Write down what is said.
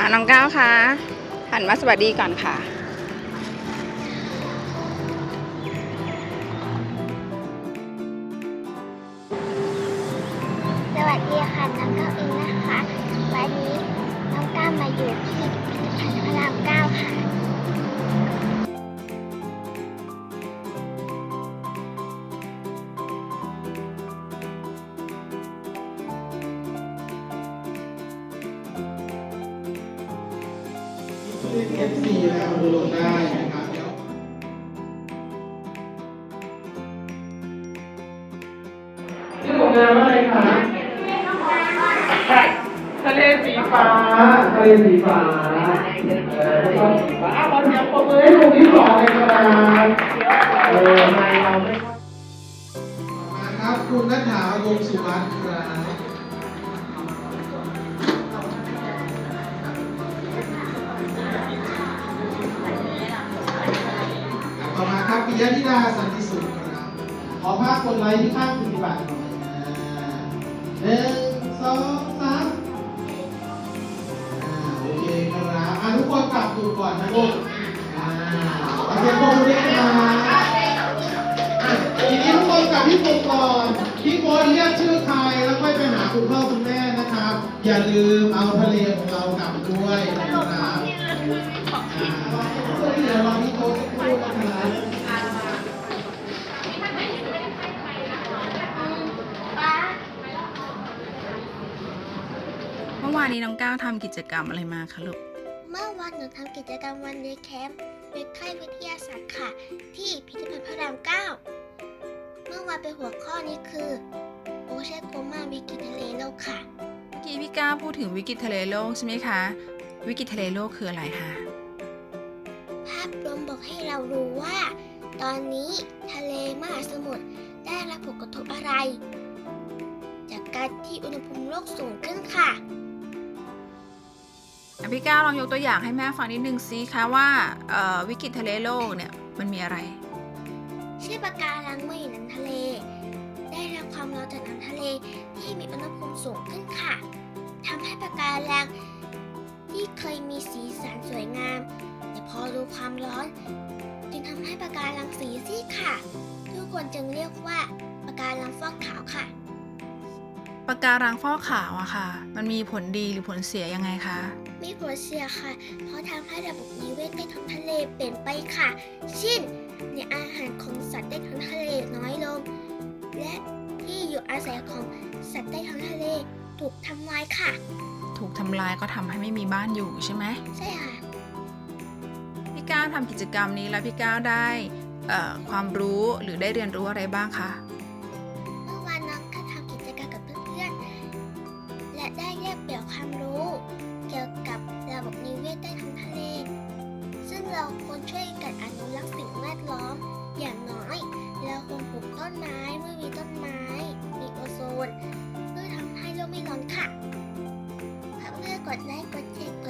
อ่าน้องก้าวคะหันมาสวัสดีก่อนค่ะ สวัสดีค่ะน้องก้าวเองนะคะ วันนี้น้องก้าวมาอยู่ที่พิพิธภัณฑ์ เอฟซีแล้วดูลงได้นะครับเดี๋ยวชื่อผลงานว่าอะไรคะทะเลสีฟ้าทะเลสีฟ้าเออทะเลสีฟ้าอะขอเสียงปรบมือให้ลูกที่สองเลยครับเออไม่เราไม่ค่อยมาครับคุณนัทถาวงสุวัสดิ์ครับ ยธิดาสันติสุขขอภาพคนไลค์ที่ข้างปฏิบัติหน่อยหนึ่งสองสามโอเคครับอะทุกคนกลับตูดก่อนนะลูกอ่าเอเสียงปรบมือด้วยครับอะทีนี้ทุกคนกลับที่กลุ่มก่อนพี่โค้ดเรียกชื่อใครแล้วค่อยไปหาคุณพ่อคุณแม่นะครับ อย่าลืมเอาทะเลของเรากลับด้วยนะครับอ่าเดี๋ยวรอ เมื่อวานนี้น้องก้าวทำกิจกรรมอะไรมาคะลูก เมื่อวันหนูทำกิจกรรมวันเดย์แคมป์เว็บไข้วิทยาศาสตร์ค่ะ ที่พิพิธภัณฑ์พระรามเก้าเมื่อวานเป็นหัวข้อนี้คือ โอเชียนโกมาวิกฤตทะเลโลกค่ะ เมื่อกี้พี่ก้าวพูดถึงวิกฤตทะเลโลกใช่ไหมคะ วิกฤตทะเลโลกคืออะไรคะ ภาพรวมบอกให้เรารู้ว่า ตอนนี้ทะเลมหาสมุทรได้รับผลกระทบอะไร จากการที่อุณหภูมิโลกสูงขึ้นค่ะอะ พี่ก้าวลองยกตัวอย่างให้แม่ฟังนิดนึงซิคะว่าวิกฤตทะเลโลกเนี่ยมันมีอะไร ชื่อปะการังเมื่ออยู่ในทะเล ได้รับความร้อนจากน้ำทะเลที่มีอุณหภูมิสูงขึ้นค่ะทำให้ปะการังที่เคยมีสีสันสวยงาม แต่พอดูความร้อน จึงทำให้ปะการังสีซีดค่ะ ทุกคนจึงเรียกว่าปะการังฟอกขาวค่ะ ปะการังฟอกขาวอะค่ะ มันมีผลดีหรือผลเสียยังไงคะมีผลเสียค่ะ เพราะทำให้ระบบนิเวศใต้ท้องทะเลเปลี่ยนไปค่ะ เช่น ในอาหารของสัตว์ใต้ท้องทะเลน้อยลง และที่อยู่อาศัยของสัตว์ใต้ท้องทะเลถูกทำลายค่ะ ถูกทำลายก็ทำให้ไม่มีบ้านอยู่ใช่ไหมใช่ค่ะ พี่ก้าวทำกิจกรรมนี้แล้วพี่ก้าวได้เอ่อความรู้หรือได้เรียนรู้อะไรบ้างคะ ปลูกต้นไม้เมื่อมีต้นไม้ มีโอโซน เพื่อทำให้โลกไม่ร้อนค่ะเพื่อนๆกดไลค์กดแชร์กด